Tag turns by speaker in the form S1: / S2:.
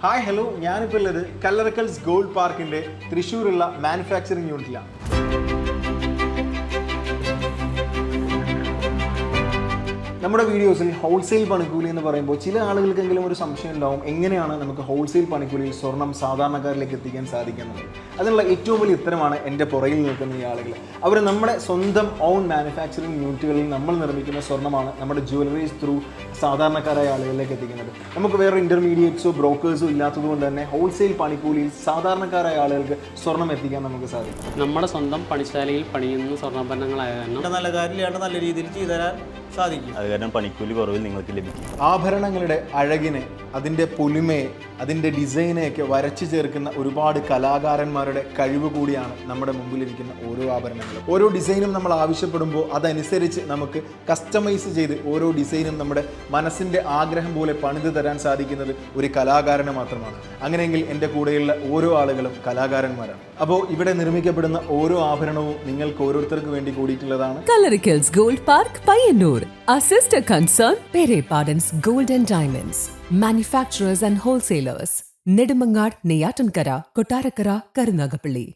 S1: Hi hello ഞാനിപ്പോൾ ഉള്ളത് Kallarakkal's gold പാർക്കിന്റെ തൃശ്ശൂരുള്ള മാനുഫാക്ചറിംഗ് യൂണിറ്റിലാണ് നമ്മുടെ വീഡിയോസിൽ ഹോൾസെയിൽ പണിക്കൂലി എന്ന് പറയുമ്പോൾ ചില ആളുകൾക്കെങ്കിലും ഒരു സംശയം ഉണ്ടാവും എങ്ങനെയാണ് നമുക്ക് ഹോൾസെയിൽ പണിക്കൂലിയിൽ സ്വർണം സാധാരണക്കാരിലേക്ക് എത്തിക്കാൻ സാധിക്കുന്നത്. അതിനുള്ള ഏറ്റവും വലിയ ഉത്തരമാണ് എന്റെ പുറകിൽ നിൽക്കുന്ന ഈ ആളുകൾ. അവർ നമ്മുടെ സ്വന്തം ഓൺ മാനുഫാക്ചറിങ് യൂണിറ്റുകളിൽ നമ്മൾ നിർമ്മിക്കുന്ന സ്വർണമാണ് നമ്മുടെ ജ്വല്ലറീസ് ത്രൂ സാധാരണക്കാരായ ആളുകളിലേക്ക് എത്തിക്കുന്നത്. നമുക്ക് വേറെ ഇന്റർമീഡിയറ്റ്സോ ബ്രോക്കേഴ്സോ ഇല്ലാത്തതുകൊണ്ട് തന്നെ ഹോൾസെയിൽ പണിക്കൂലിയിൽ സാധാരണക്കാരായ ആളുകൾക്ക് സ്വർണം എത്തിക്കാൻ നമുക്ക് സാധിക്കും.
S2: നമ്മുടെ സ്വന്തം പണിശാലയിൽ പണിയുന്ന സ്വർണാഭരണങ്ങളായ കാരണം
S3: നല്ല കാര്യമാണ് നല്ല രീതിയിൽ ചെയ്തു തരാൻ സാധിക്കും.
S4: അത് കാരണം പണിക്കൂലി കുറവിൽ നിങ്ങൾക്ക് ലഭിക്കും.
S1: ആഭരണങ്ങളുടെ അഴകിനെ അതിന്റെ പൊലിമയെ അതിന്റെ ഡിസൈനെയൊക്കെ വരച്ചു ചേർക്കുന്ന ഒരുപാട് കലാകാരന്മാരുടെ കഴിവ് കൂടിയാണ് നമ്മുടെ മുമ്പിലിരിക്കുന്ന ഓരോ ആഭരണങ്ങളും. ഓരോ ഡിസൈനും നമ്മൾ ആവശ്യപ്പെടുമ്പോൾ അതനുസരിച്ച് നമുക്ക് കസ്റ്റമൈസ് ചെയ്ത് ഓരോ ഡിസൈനും നമ്മുടെ മനസ്സിന്റെ ആഗ്രഹം പോലെ പണിത് തരാൻ സാധിക്കുന്നത് ഒരു കലാകാരന് മാത്രമാണ്. അങ്ങനെയെങ്കിൽ എന്റെ കൂടെയുള്ള ഓരോ ആളുകളും കലാകാരന്മാരാണ്. അപ്പോൾ ഇവിടെ നിർമ്മിക്കപ്പെടുന്ന ഓരോ ആഭരണവും നിങ്ങൾക്ക് ഓരോരുത്തർക്ക് വേണ്ടി കൂടിയിട്ടുള്ളതാണ്.
S5: Gold park Payyanur. Our sister concern, Pere Pardon's Gold and Diamonds. Manufacturers and wholesalers. Nedumangad, Neyatankara, Kotarakara, Karunagapalli.